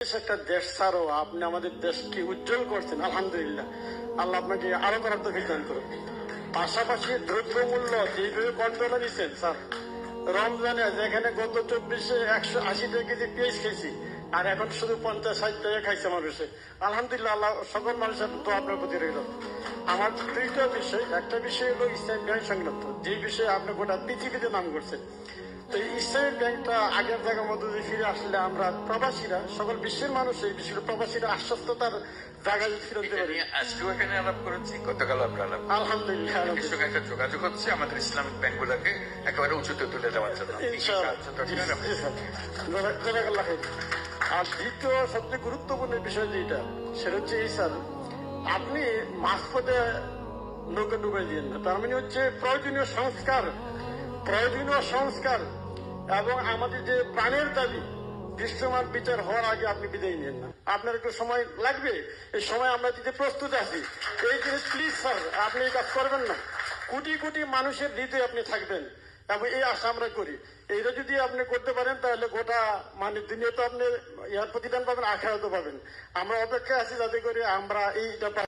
একটা দেশ ছাড়ো, আপনি আমাদের দেশকে উজ্জ্বল করছেন, আলহামদুলিল্লাহ। আল্লাহ আপনাকে আরও করার তো করুন। পাশাপাশি দ্রব্যমূল্য যেভাবে কন্ট্রোলে দিচ্ছেন, স্যার, রমজানে যেখানে গত চব্বিশে একশো আশি টাকা কেজি পেঁয়াজ খেয়েছি আর এখন শুধু পঞ্চাশ ষাট টাকা খাইছে মানুষে। আলহামদুলিল্লাহ, আল্লাহ সকল মানুষের তো আপনার প্রতি রইল। আমার দুইটা বিষয় একটা বিষয় হলো ইসলাম ব্যাংক সংক্রান্ত যে বিষয়ে আপনি গোটা পৃথিবীতে নাম করছেন। তো এই ইসলামী ব্যাংকটা আগের জায়গার মধ্যে যদি ফিরে আসলে আমরা প্রবাসীরা সকল বিশ্বের মানুষ এই করে প্রবাসীরা আশ্বস্ততার জায়গায় যদি ফিরে দিতে পারি আজকেও এখানে আলাপ করেছি গতকাল আমরা আলাপ আলহামদুলিল্লাহ এর একটা যোগাযোগ হচ্ছে আমাদের ইসলামিক ব্যাংকগুলোকে একেবারে উঁচুতে তুলে দেওয়ার জন্য। আর দ্বিতীয় সবচেয়ে গুরুত্বপূর্ণ বিষয় যেটা সেটা হচ্ছে এই স্যার আপনি মাঝপথে নৌকা ডুবাই দিয়েন না। তার মানে হচ্ছে প্রয়োজনীয় সংস্কার প্রয়োজনীয় সংস্কার এবং আমাদের যে প্রাণের দাবি, দৃশ্যমান বিচার হওয়ার আগে আপনি বিদায় নেন না। আপনার একটু সময় লাগবে? এই সময় আমরা দিতে প্রস্তুত আছি। এই জিনিস প্লিজ স্যার আপনি এই কাজ করবেন না। কোটি কোটি মানুষের হৃদয়ে আপনি থাকবেন এবং এই আশা আমরা করি। এইটা যদি আপনি করতে পারেন, তাহলে গোটা মানে দুনিয়া তো আপনি ইয়ার প্রতিদান পাবেন, আখেরাতও পাবেন। আমরা অপেক্ষায় আছি যাতে করে আমরা এইটা